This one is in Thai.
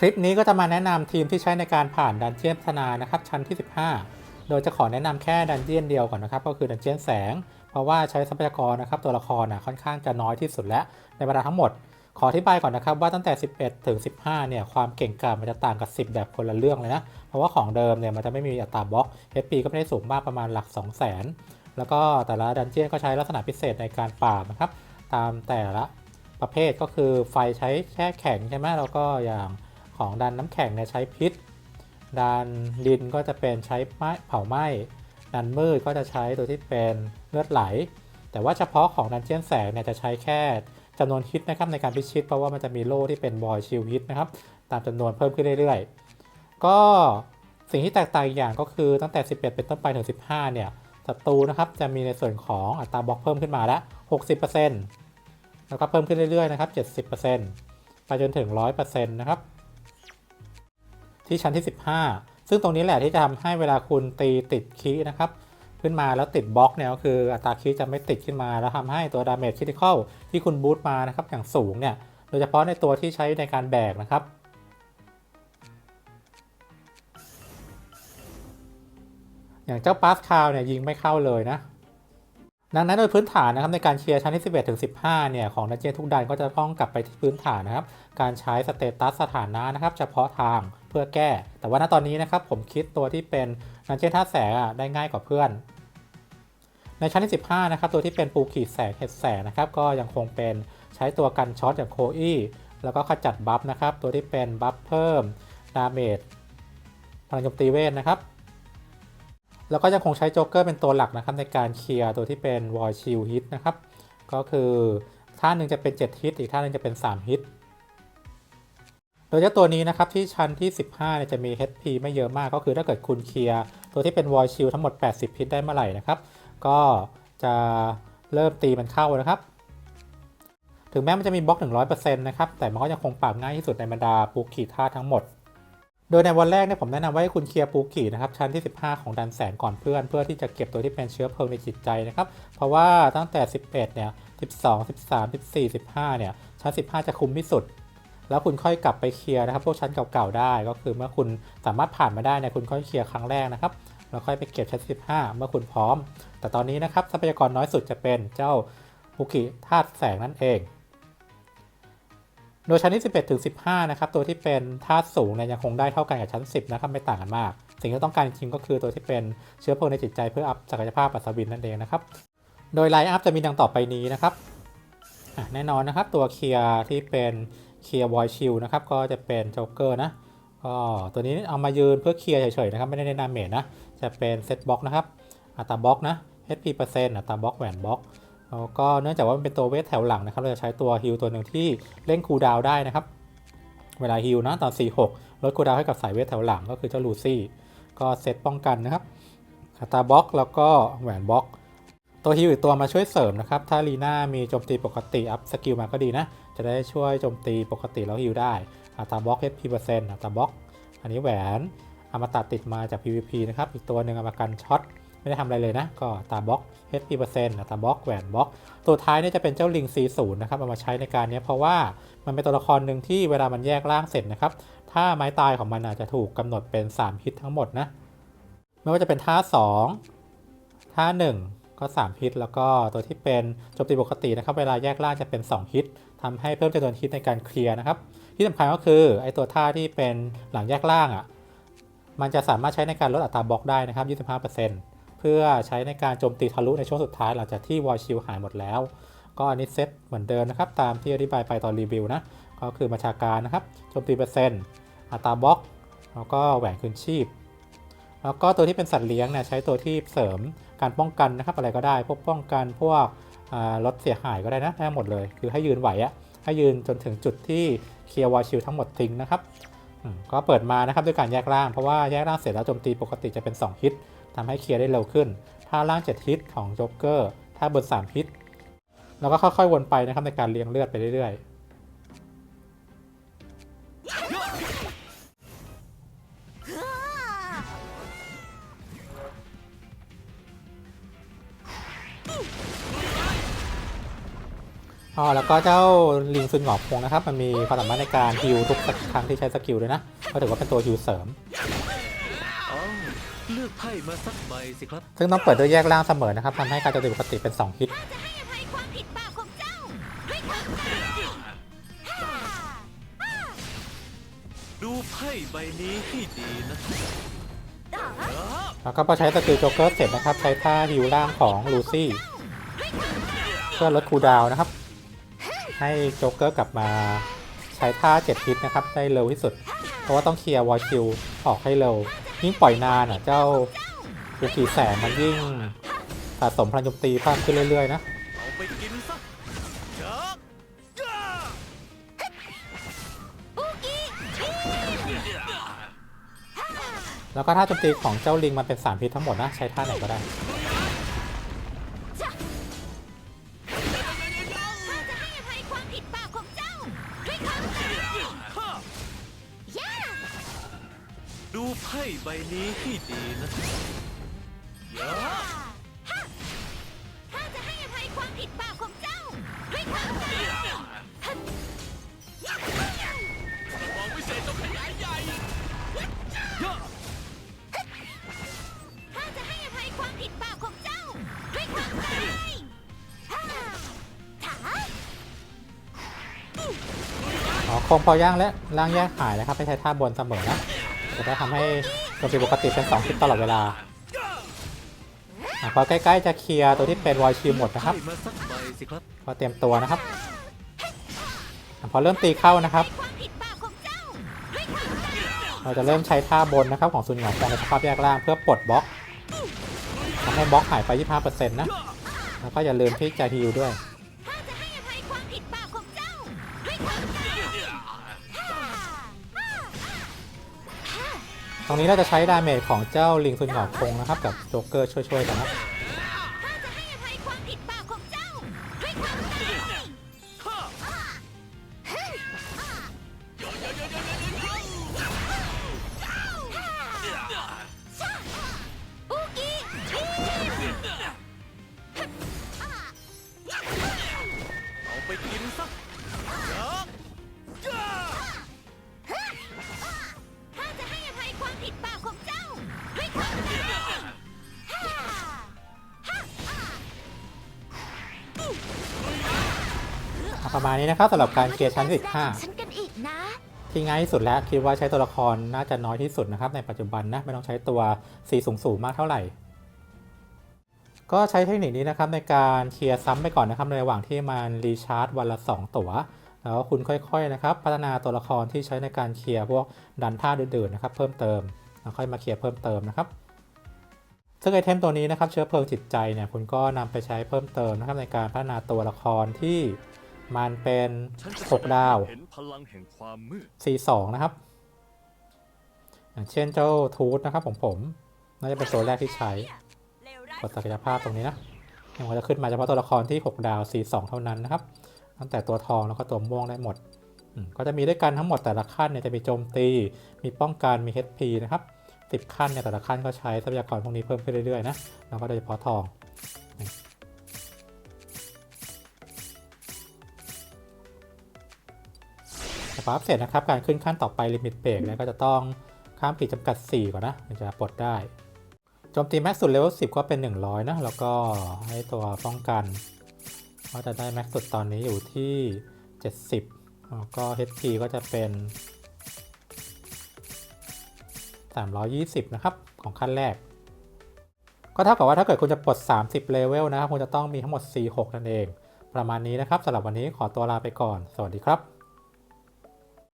คลิปนี้ก็จะมาแนะนำทีมที่ใช้ในการผ่านดันเจียนพัฒนานะครับชั้นที่ 15 โดยจะขอแนะนำแค่ดันเจียนเดียวก่อนนะครับก็คือดันเจียนแสง เพราะว่าใช้ทรัพยากรนะครับตัวละครนะค่อนข้างจะน้อยที่สุดแล้วในบรรดาทั้งหมด ขออธิบายก่อนนะครับว่าตั้งแต่ 11 ถึง 15 เนี่ยความเก่งกาจมันจะต่างกับ 10 แบบคนละเรื่องเลยนะเพราะว่าของเดิมเนี่ยมันจะไม่มีอัตราบล็อก HP ก็ไม่ได้สูงมากประมาณหลัก 2 0 0 0 0 0 แล้วก็แต่ละดันเจียนก็ใช้ลักษณะพิเศษในการปราบนะครับตามแต่ละประเภทก็คือไฟใช้แช่แข็งใช่ไหมแล้วก็อย่าง ของดันน้ำแข็งเนี่ยใช้พิษดันดินก็จะเป็นใช้ไม้เผาไหม้ดันมืดก็จะใช้ตัวที่เป็นเลือดไหล แต่ว่าเฉพาะของดันเจียนแสงเนี่ยจะใช้แค่จำนวนฮิตนะครับในการพิชิตเพราะว่ามันจะมีโล่ที่เป็นบอยชิลฮิตนะครับตามจำนวนเพิ่มขึ้นเรื่อยๆ ก็สิ่งที่แตกต่างอีกอย่างก็คือตั้งแต่ 11 เป็นต้นไปถึง 15 เนี่ยศัตรูนะครับจะมีในส่วนของอัตราบล็อกเพิ่มขึ้นมาล้ว60%แล้วก็เพิ่มขึ้นเรื่อยๆนะครับ70%ไปจนถึง 100%นะครับ ที่ชั้นที่ 15 ซึ่งตรงนี้แหละที่จะทำให้เวลาคุณตีติดคีย์นะครับขึ้นมาแล้วติดบล็อกเนี่ยก็คืออัตราคีย์จะไม่ติดขึ้นมา แล้วทำให้ตัวดาเมจคริติคอลที่คุณบูตมานะครับอย่างสูงเนี่ยโดยเฉพาะในตัวที่ใช้ในการแบกนะครับอย่างเจ้าปาสคาวเนี่ยยิงไม่เข้าเลยนะ ดังนั้นโดยพื้นฐานนะครับในการเคลียร์ชั้นที่ 11 ถึง 15 เนี่ยของดันเจียนทุกดันก็จะต้องกลับไปที่พื้นฐานนะครับ การใช้สเตตัสสถานะนะครับ เฉพาะทาง พื่อแก้ แต่ว่าณตอนนี้นะครับผมคิดตัวที่เป็นดันเจนท่าแสงได้ง่ายกว่าเพื่อน ในชั้นที่ 15 นะครับ ตัวที่เป็นปูขีดแสงเห็ดแสงนะครับ ก็ยังคงเป็นใช้ตัวกันช็อตอย่างโคอี้แล้วก็ขจัดบัฟนะครับ ตัวที่เป็นบัฟเพิ่มดาเมจพลังโจมตีเวทนะครับ แล้วก็ยังคงใช้โจ๊กเกอร์เป็นตัวหลักนะครับในการเคลียร์ตัวที่เป็นวอลชิลฮิตนะครับ ก็คือท่าหนึ่งจะเป็น 7 ฮิต อีกท่าหนึ่งจะเป็น 3 ฮิต โดยเจ้าตัวนี้นะครับที่ชั้นที่ 15เนี่ยจะมี HP ไม่เยอะมากก็คือถ้าเกิดคุณเคลียร์ตัวที่เป็นวอลชิลทั้งหมด 80ฮิตได้เมื่อไหร่นะครับ ก็จะเริ่มตีมันเข้านะครับ ถึงแม้มันจะมีบล็อก 100%นะครับ แต่มันก็ยังคงปราบง่ายที่สุดในบรรดาปูขีท่าทั้งหมด โดยในวันแรกเนี่ยผมแนะนำว่าให้คุณเคลียร์ปูกีนะครับชั้นที่ 15 ของดันแสนก่อนเพื่อน เพื่อที่จะเก็บตัวที่เป็นเชื้อเพลิงในจิตใจนะครับ เพราะว่าตั้งแต่ 11 เนี่ย 12 13 14 15 เนี่ยชั้น 15 จะคุมที่สุด แล้วคุณค่อยกลับไปเคลียร์นะครับ พวกชั้นเก่าๆได้ ก็คือเมื่อคุณสามารถผ่านมาได้เนี่ยคุณค่อยเคลียร์ครั้งแรกนะครับแล้วค่อยไปเก็บชั้น 15 เมื่อคุณพร้อม แต่ตอนนี้นะครับทรัพยากรน้อยสุดจะเป็นเจ้าปูกิธาตุแสงนั่นเอง โดยชั้นที่ 11 ถึง 15 นะครับ ตัวที่เป็นธาตุสูงเนี่ยยังคงได้เท่ากันกับชั้น 10 นะครับ ไม่ต่างกันมาก สิ่งที่ต้องการจริงก็คือตัวที่เป็นเชื้อเพลิงในจิตใจเพื่ออัพศักยภาพปัสวินนั่นเองนะครับ โดยไลน์อัพจะมีดังต่อไปนี้นะครับอะแน่นอนนะครับ ตัวเคลียร์ที่เป็น เคลียร์บอยชิลนะครับก็จะเป็นโจ๊กเกอร์นะก็ตัวนี้เอามายืนเพื่อเคลียร์เฉยๆนะครับไม่ได้ในนามเมจนะจะเป็นเซตบล็อกนะครับอัตราบล็อกนะ HP เปอร์เซ็นต์อัตราบล็อกแหวนบล็อกแล้วก็เนื่องจากว่ามันเป็นตัวเวทแถวหลังนะครับเราจะใช้ตัวฮิลตัวหนึ่งที่เล่นคูลดาวได้นะครับ เวลาฮิลนะตอน 46 ลดคูลดาวให้กับสายเวทแถวหลังก็คือเจ้าลูซี่ก็เซตป้องกันนะครับอัตราบล็อกแล้วก็แหวนบล็อก ตัวฮิลอีกตัวมาช่วยเสริมนะครับ ถ้าลีน่ามีโจมตีปกติอัพสกิลมาก็ดีนะ จะได้ช่วยโจมตีปกติแล้วฮิลได้อัตราบล็อก HP เปอร์เซ็นต์อัตราบล็อก อันนี้แหวนเอามาตะติดมาจาก PVP นะครับ อีกตัวหนึ่งเอามากันช็อตไม่ได้ทำอะไรเลยนะ ก็ตาบล็อก HP เปอร์เซ็นต์ตาบล็อกแหวนบล็อก ตัวท้ายนี่จะเป็นเจ้าลิง C0 นะครับ เอามาใช้ในการนี้เพราะว่ามันเป็นตัวละครหนึ่งที่เวลามันแยกร่างเสร็จนะครับ ถ้าไม้ตายของมันอาจจะถูกกำหนดเป็น 3 ฮิตทั้งหมดนะ ไม่ว่าจะเป็นท่า 2 ท่า 1 ก็ 3 ฮิต แล้วก็ตัวที่เป็นโจมตีปกตินะครับ เวลาแยกร่างจะเป็น 2 ฮิตทำให้เพิ่มจำนวนฮิตในการเคลียร์นะครับ ที่สำคัญก็คือไอตัวท่าที่เป็นหลังแยกล่างอะ มันจะสามารถใช้ในการลดอัตราบล็อกได้นะครับ 25%เพื่อใช้ในการโจมตีทะลุในช่วงสุดท้ายหลังจากที่วอลชิลหายหมดแล้ว ก็อันนี้เซตเหมือนเดิมนะครับ ตามที่อธิบายไปตอนรีวิวนะ ก็คือบัญชาการนะครับ โจมตีเปอร์เซ็นต์ อัตราบล็อก แล้วก็แหวนคืนชีพ แล้วก็ตัวที่เป็นสัตว์เลี้ยงเนี่ยใช้ตัวที่เสริมการป้องกันนะครับอะไรก็ได้ พวกป้องกันพวกลดเสียหายก็ได้นะได้หมดเลย คือให้ยืนไหวอะให้ยืนจนถึงจุดที่เคลียร์วอชิลทั้งหมดทิ้งนะครับก็เปิดมานะครับด้วยการแยกร่างเพราะว่าแยกร่างเสร็จแล้วโจมตีปกติจะเป็น 2 ฮิตทำให้เคลียร์ได้เร็วขึ้น ถ้าร่าง 7 ฮิตของโจ๊กเกอร์ถ้าบน3ฮิตเราก็ค่อยๆวนไปนะครับในการเลี้ยงเลือดไปเรื่อยๆ อ๋อแล้วก็เจ้าลิงซุนหงอกคงนะครับ มันมีความสามารถในการฮิลทุกครั้งที่ใช้สกิลด้วยนะก็ถือว่าเป็นตัวฮิลเสริมเอาเลือกไพ่มาสักใบสิครับ ซึ่งต้องเปิดด้วยแยกล่างเสมอนะครับทำให้การโจมตีปกติเป็น 2 ฮิตให้อภัยความผิดบาปของเจ้าด้วยความตายดูไพ่ใบนี้ให้ดีนะแล้วก็พอใช้สกิลโจ๊กเกอร์เสร็จนะครับ ใช้ท่าฮิลล่างของลูซี่ เพื่อลดคูลดาวน์นะครับ ให้โจ๊กเกอร์กลับมาใช้ท่า7ฮิตนะครับได้เร็วที่สุด เพราะว่าต้องเคลียร์วอลคิวออกให้เร็ว ยิ่งปล่อยนานอะเจ้าลูกีแสนมันยิ่งสะสมพลังโจมตีเพิ่มขึ้นเรื่อยๆนะแล้วก็ท่าโจมตีของเจ้าลิงมันเป็นสามพิษทั้งหมดนะ ใช้ท่าไหนก็ได้ ใบนี้ให้ดีนะเยอะข้าจะให้อภัยความผิดบาปของเจ้าด้วยความตายมองวิเศษต้องขยายใหญ่เยอะข้าจะให้อภัยความผิดบาปของเจ้าด้วยความตายฮ่าถาอ๋อคงพอย่างและล่างแยกหายนะครับไม่ใช้ท่าบนเสมอนะจะได้ทำให้ โจมตีปกติเป็น2ทิศตลอดเวลาพอใกล้ๆจะเคลียร์ตัวที่เป็นวอยชิลหมดนะครับพ่มาสักใบสิครับก็เตรียมตัวนะครับ พอเริ่มตีเข้านะครับ เราจะเริ่มใช้ท่าบนนะครับของซุนหงอกคงในสภาพแยกล่างเพื่อปลดบล็อกทำให้บล็อกหายไป 25%นะ แล้วก็อย่าลืมที่จะฮิลด้วย ตรงนี้เราจะใช้ดาเมจของเจ้าลิงซุนหงอกคงนะครับ กับโจ๊กเกอร์ช่วยๆกันนะ ประมาณนี้นะครับสำหรับการเคลียร์ชั้นฉันกันอีกนะ15 ที่ง่ายที่สุดแล้วคิดว่าใช้ตัวละครน่าจะน้อยที่สุดนะครับ ในปัจจุบันนะไม่ต้องใช้ตัวสีสูงสูงๆมากเท่าไหร่ ก็ใช้เทคนิคนี้นะครับในการเคลียร์ซ้ำไปก่อนนะครับในระหว่างที่มันรีชาร์จวันละ 2 ตัวแล้วคุณค่อยๆนะครับ พัฒนาตัวละครที่ใช้ในการเคลียร์พวกดันท่าดืดๆนะครับ เพิ่มเติมแล้วค่อยมาเคลียร์เพิ่มเติมนะครับซึ่งไอเทมตัวนี้นะครับเชื้อเพลิงจิตใจเนี่ยคุณก็นำไปใช้เพิ่มเติมนะครับในการพัฒนาตัวละครที่ มันเป็นฉันจะ6ดาวเห็นพลังแห่งความมืด C2 นะครับ อย่างเช่นเจ้าทูตนะครับของผม น่าจะเป็นตัวแรกที่ใช้ กดศักยภาพตรงนี้นะมันก็จะขึ้นมาเฉพาะตัวละครที่ 6 ดาว C2 เท่านั้นนะครับ ตั้งแต่ตัวทองแล้วก็ตัวม่วงได้หมดอืมก็จะมีด้วยกันทั้งหมดแต่ละขั้นเนี่ยจะมีโจมตี มีป้องกัน มี HP นะครับ10 ขั้นเนี่ยแต่ละขั้นก็ใช้ทรัพยากรพวกนี้เพิ่มขึ้นเรื่อยๆนะ แล้วก็โดยเฉพาะทอง สปาร์ฟเสร็จนะครับ การขึ้นขั้นต่อไปลิมิตเบรกเนี่ยก็จะต้องข้ามขีดจำกัด 4 ก่อนนะถึงจะปลดได้โจมตีแม็กสุดเลเวล10 ก็เป็น 100 นะ แล้วก็ให้ตัวป้องกัน ก็จะได้แม็กสุดตอนนี้อยู่ที่ 70 แล้วก็ HP ก็จะเป็น 320 นะครับ ของขั้นแรก ก็เท่ากับว่าถ้าเกิดคุณจะปลด 30 เลเวลนะครับ คุณจะต้องมีทั้งหมด 4 6 นั่นเอง ประมาณนี้นะครับสำหรับวันนี้ขอตัวลาไปก่อน สวัสดีครับ